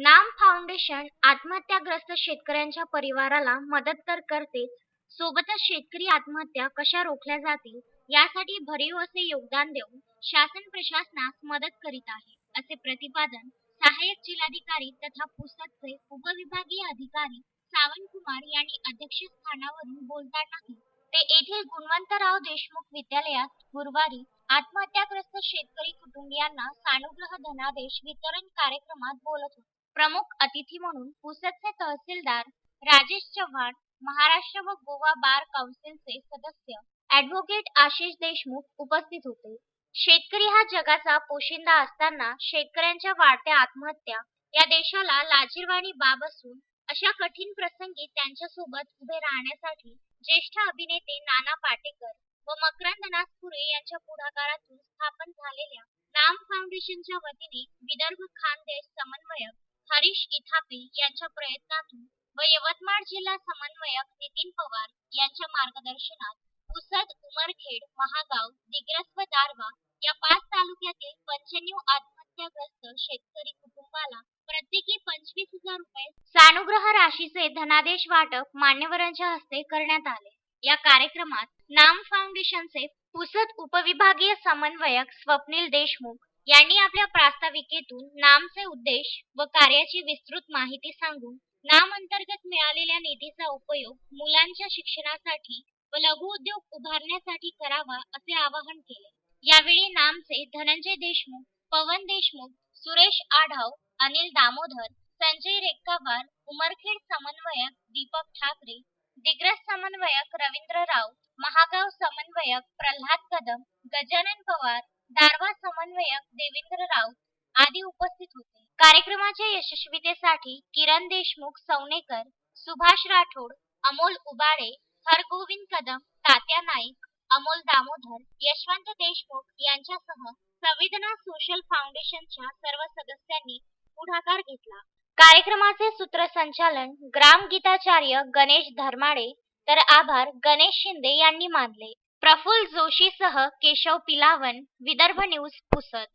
नाम फाउंडेशन आत्महत्याग्रस्त शेतकऱ्यांच्या परिवाराला मदत तर करते सोबतच शेतकरी आत्महत्या कशा रोखल्या जातील यासाठी भरीव असे योगदान देऊन शासन प्रशासनास मदत करीत आहे असे प्रतिपादन सहाय्यक जिल्हाधिकारी तथा पुसदचे उपविभागीय अधिकारी सावंत कुमार यांनी अध्यक्षस्थानावरून बोलताना केले. ते येथील गुणवंतराव देशमुख विद्यालयात गुरुवारी आत्महत्याग्रस्त शेतकरी कुटुंबियांना सानुग्रह धनादेश वितरण कार्यक्रमात बोलत होते प्रमुख अतिथी म्हणून पुसदचे तहसीलदार राजेश चव्हाण महाराष्ट्र व गोवा बार काउन्सिलचे सदस्य ॲडव्होकेट आशिष देशमुख उपस्थित होते. शेतकरी हा जगाचा पोशिंदा असताना शेतकऱ्यांच्या वाढत्या आत्महत्या या देशाला लाजीरवाणी बाब असून अशा कठीण प्रसंगी त्यांच्यासोबत उभे राहण्यासाठी ज्येष्ठ अभिनेते नाना पाटेकर व मकरंद नासपुरे यांच्या पुढाकारातून स्थापन झालेल्या नाम फाउंडेशनच्या वतीने विदर्भ खानदेश समन्वयक हरीश इथापे यांच्या प्रयत्नातून व यवतमाळ जिल्हा समन्वयक नितीन पवार यांच्या मार्गदर्शनात पुसद उमरखेड महागाव दिग्रस व दारवा या पाच तालुक्यातील पंच्याण्णव आत्महत्याग्रस्त शेतकरी कुटुंबाला प्रत्येकी पंचवीस हजार रुपये सानुग्रह राशीचे धनादेश वाटप मान्यवरांच्या हस्ते करण्यात आले. या कार्यक्रमात नाम फाउंडेशनचे पुसद उपविभागीय समन्वयक स्वप्नील देशमुख यांनी आपल्या प्रास्ताविकेतून नामचे उद्देश व कार्याची विस्तृत माहिती सांगून नाम अंतर्गत मिळालेल्या निधीचा उपयोग मुलांच्या शिक्षणासाठी व लघु उद्योग उभारण्यासाठी करावा असे आवाहन केले. यावेळी नामचे धनंजय देशमुख पवन देशमुख सुरेश आढाव अनिल दामोदर संजय रेक्कावार उमरखेड समन्वयक दीपक ठाकरे दिग्रस समन्वयक रवींद्र राव महागाव समन्वयक प्रल्हाद कदम गजानन पवार दारवा समन्वयक देवेंद्र राऊत आदी उपस्थित होते. कार्यक्रमाच्या यशस्वीतेसाठी किरण देशमुख सौनेकर सुभाष राठोड अमोल उबाळे हरगोविंद कदम तात्या नाईक अमोल दामोदर यशवंत देशमुख यांच्यासह संवेदना सोशल फाउंडेशनच्या सर्व सदस्यांनी पुढाकार घेतला. कार्यक्रमाचे सूत्रसंचालन ग्राम गीताचार्य गणेश धर्माडे तर आभार गणेश शिंदे यांनी मानले. प्रफुल्ल जोशीसह केशव पिलावन विदर्भ न्यूज पुसद.